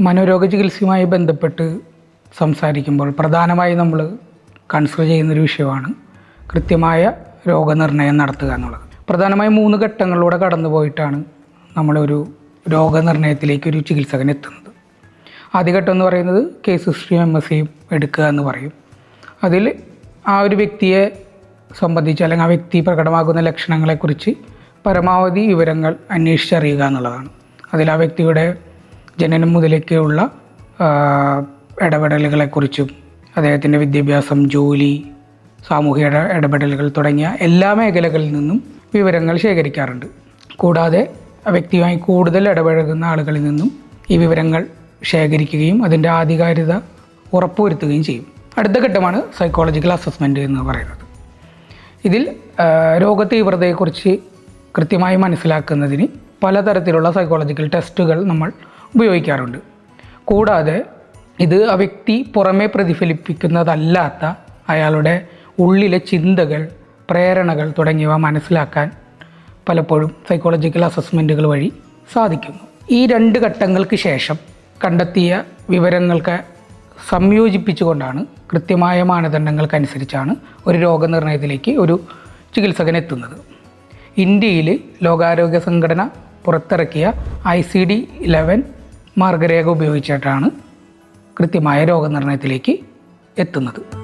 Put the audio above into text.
മനോരോഗ ചികിത്സയുമായി ബന്ധപ്പെട്ട് സംസാരിക്കുമ്പോൾ പ്രധാനമായി നമ്മൾ കൺസിഡർ ചെയ്യുന്നൊരു വിഷയമാണ് കൃത്യമായ രോഗനിർണയം നടത്തുക എന്നുള്ളത്. പ്രധാനമായും മൂന്ന് ഘട്ടങ്ങളിലൂടെ കടന്നു പോയിട്ടാണ് നമ്മളൊരു രോഗനിർണയത്തിലേക്ക് ഒരു ചികിത്സകൻ എത്തുന്നത്. ആദ്യ ഘട്ടം എന്ന് പറയുന്നത് കേസ് ഹിസ്റ്ററിയും എം എസ് സിയും എടുക്കുക എന്ന് പറയും. അതിൽ ആ ഒരു വ്യക്തിയെ സംബന്ധിച്ച് അല്ലെങ്കിൽ ആ വ്യക്തി പ്രകടമാകുന്ന ലക്ഷണങ്ങളെക്കുറിച്ച് പരമാവധി വിവരങ്ങൾ അന്വേഷിച്ചറിയുക എന്നുള്ളതാണ്. അതിൽ ആ വ്യക്തിയുടെ ജനനം മുതലേക്കുള്ള ആ, ഇടപെടലുകളെക്കുറിച്ചും അദ്ദേഹത്തിന്റെ വിദ്യാഭ്യാസം ജോലി സാമൂഹിക ഇട ഇടപെടലുകൾ തുടങ്ങിയ എല്ലാ മേഖലകളിൽ നിന്നും വിവരങ്ങൾ ശേഖരിക്കാറുണ്ട്. കൂടാതെ വ്യക്തിയുമായി കൂടുതൽ ഇടപഴകുന്ന ആളുകളിൽ നിന്നും ഈ വിവരങ്ങൾ ശേഖരിക്കുകയും അതിന്റെ ആധികാരികത ഉറപ്പുവരുത്തുകയും ചെയ്യും. അടുത്ത ഘട്ടമാണ് സൈക്കോളജിക്കൽ അസസ്മെന്റ് എന്ന് പറയുന്നത്. ഇതിൽ രോഗ രോഗതീവ്രതയെക്കുറിച്ച് കൃത്യമായി മനസ്സിലാക്കുന്നതിന് പലതരത്തിലുള്ള സൈക്കോളജിക്കൽ ടെസ്റ്റുകൾ നമ്മൾ ഉപയോഗിക്കാറുണ്ട്. കൂടാതെ ഇത് ആ വ്യക്തി പുറമേ പ്രതിഫലിപ്പിക്കുന്നതല്ലാത്ത അയാളുടെ ഉള്ളിലെ ചിന്തകൾ പ്രേരണകൾ തുടങ്ങിയവ മനസ്സിലാക്കാൻ പലപ്പോഴും സൈക്കോളജിക്കൽ അസസ്മെന്റുകൾ വഴി സാധിക്കുന്നു. ഈ രണ്ട് ഘട്ടങ്ങൾക്ക് ശേഷം കണ്ടെത്തിയ വിവരങ്ങൾക്ക് സംയോജിപ്പിച്ചുകൊണ്ടാണ് കൃത്യമായ മാനദണ്ഡങ്ങൾക്കനുസരിച്ചാണ് ഒരു രോഗനിർണയത്തിലേക്ക് ഒരു ചികിത്സകൻ എത്തുന്നത് ഇന്ത്യയിൽ ലോകാരോഗ്യ സംഘടന പുറത്തിറക്കിയ ഐ സി ഡി ഇലവൻ മാർഗരേഖ ഉപയോഗിച്ചിട്ടാണ് കൃത്യമായ രോഗനിർണയത്തിലേക്ക് എത്തുന്നത്.